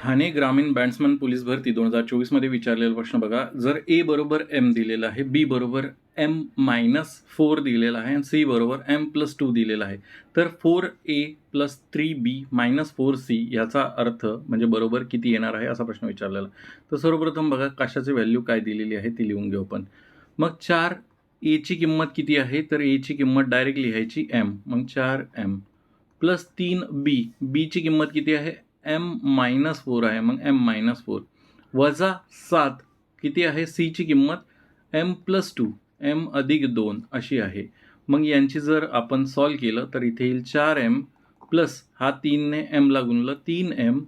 ठाणे ग्रामीण bandsman police भरती दोन हजार चोवीसमध्ये विचारलेला प्रश्न बघा. जर ए बरोबर एम दिलेला आहे बी बरोबर एम मायनस फोर दिलेला आहे आणि सी बरोबर एम प्लस टू दिलेला आहे तर four a plus three b minus four c याचा अर्थ म्हणजे बरोबर किती येणार आहे असा प्रश्न विचारलेला. तर सर्वप्रथम बघा कशाची व्हॅल्यू काय दिलेली आहे ती लिहून घेऊ आपण. मग चार एची किंमत किती आहे तर एची किंमत डायरेक्ट लिहायची एम मग चार एम प्लस तीन बी बीची किंमत किती आहे? एम मायनस फोर आहे. मग एम मायनस फोर वजा सात किती आहे? सीची किंमत एम प्लस टू एम अधिक दोन अशी आहे. मग यांची जर आपण सॉल्व केलं तर इथे येईल चार एम प्लस हा तीनने एमला गुणलं तीन एम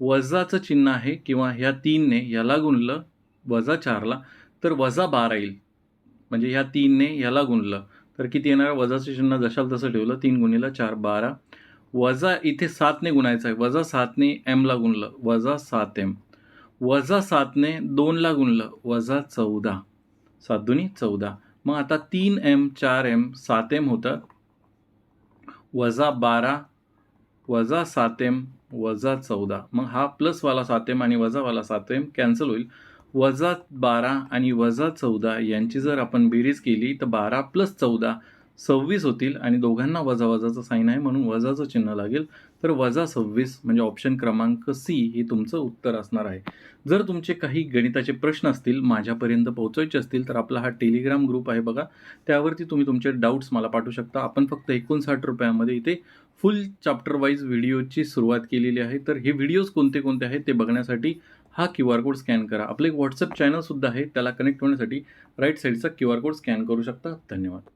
वजाचं चिन्ह आहे किंवा ह्या तीनने ह्याला गुणलं वजा चारला तर वजा बारा येईल. म्हणजे ह्या तीनने ह्याला गुणलं. तर किती येणार? वजाचं चिन्ह जशाल तसं ठेवलं तीन गुणीला चार बारा. वजा इथे सातने गुणायचं आहे. वजा सातने एमला गुणलं. वजा सात एम वजा सातने दोनला गुणलं. वजा चौदा. सात दोन्ही चौदा. मग आता तीन एम चार एम सात एम होतात वजा बारा वजा सात एम वजा चौदा. मग हा प्लसवाला सात एम आणि वजावाला सात एम कॅन्सल होईल. वजा बारा आणि वजा चौदा यांची जर आपण बेरीज केली तर बारा प्लस चौदा सव्वीस होतील आणि दोघांना वजा वजाचं साईन आहे म्हणून वजाचं चिन्ह लागेल. तर वजा सव्वीस म्हणजे ऑप्शन क्रमांक सी हे तुमचं उत्तर असणार आहे. जर तुमचे काही गणिताचे प्रश्न असतील माझ्यापर्यंत पोहोचायचे असतील तर आपला हा टेलिग्राम ग्रुप आहे बघा. त्यावरती तुम्ही तुमचे डाऊट्स मला पाठवू शकता. आपण फक्त एकोणसाठ रुपयामध्ये इथे फुल चॅप्टर वाईज व्हिडिओची सुरुवात केलेली आहे. तर हे व्हिडिओज कोणते कोणते आहेत ते बघण्यासाठी हा क्यू आर कोड स्कॅन करा. आपलं एक व्हॉट्सअप चॅनलसुद्धा आहे त्याला कनेक्ट होण्यासाठी राईट साईडचा क्यू आर कोड स्कॅन करू शकता. धन्यवाद.